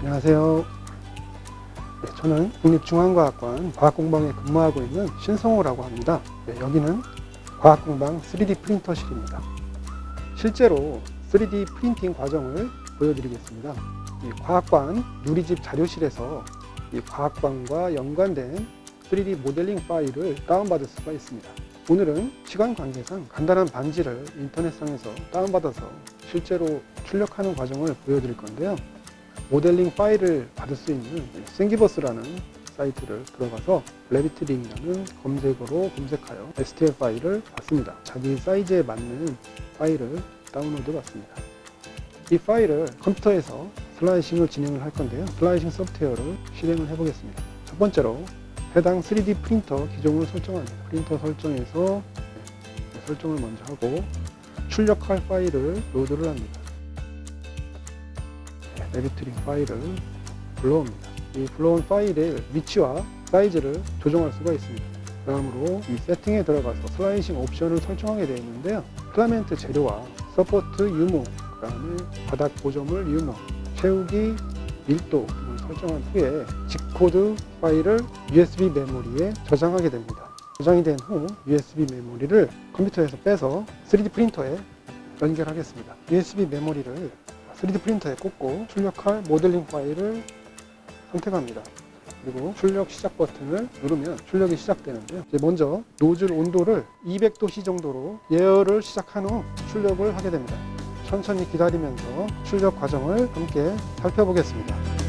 안녕하세요. 네, 저는 국립중앙과학관 과학공방에 근무하고 있는 신성호라고 합니다. 네, 여기는 과학공방 3D 프린터실입니다. 실제로 3D 프린팅 과정을 보여드리겠습니다. 이 과학관 누리집 자료실에서 이 과학관과 연관된 3D 모델링 파일을 다운받을 수가 있습니다. 오늘은 시간 관계상 간단한 반지를 인터넷상에서 다운받아서 실제로 출력하는 과정을 보여드릴 건데요. 모델링 파일을 받을 수 있는 생기버스라는 사이트를 들어가서 레비트링이라는 검색어로 검색하여 STL 파일을 받습니다. 자기 사이즈에 맞는 파일을 다운로드 받습니다. 이 파일을 컴퓨터에서 슬라이싱을 진행을 할 건데요. 슬라이싱 소프트웨어를 실행을 해보겠습니다. 첫 번째로 해당 3D 프린터 기종을 설정합니다. 프린터 설정에서 네, 설정을 먼저 하고 출력할 파일을 로드를 합니다. 네, 레비트링 파일을 불러옵니다. 이 불러온 파일의 위치와 사이즈를 조정할 수가 있습니다. 다음으로 이 세팅에 들어가서 슬라이싱 옵션을 설정하게 되어 있는데요. 필라멘트 재료와 서포트 유무, 그 다음에 바닥 고정물 유무, 채우기 밀도 등을 설정한 후에 G코드 파일을 USB 메모리에 저장하게 됩니다. 저장이 된 후 USB 메모리를 컴퓨터에서 빼서 3D 프린터에 연결하겠습니다. USB 메모리를 3D 프린터에 꽂고 출력할 모델링 파일을 선택합니다. 그리고 출력 시작 버튼을 누르면 출력이 시작되는데요. 먼저 노즐 온도를 200도씨 정도로 예열을 시작한 후 출력을 하게 됩니다. 천천히 기다리면서 출력 과정을 함께 살펴보겠습니다.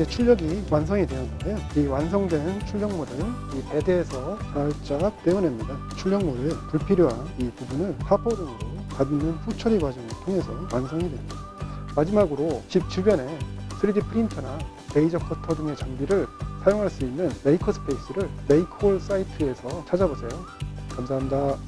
이제 출력이 완성이 되었는데요. 이 완성된 출력물을 이 베드에서 살짝 떼어냅니다. 출력물을 불필요한 이 부분을 타포 등으로 가두는 후처리 과정을 통해서 완성이 됩니다. 마지막으로 집 주변에 3D 프린터나 레이저 커터 등의 장비를 사용할 수 있는 메이커 스페이스를 메이크홀 사이트에서 찾아보세요. 감사합니다.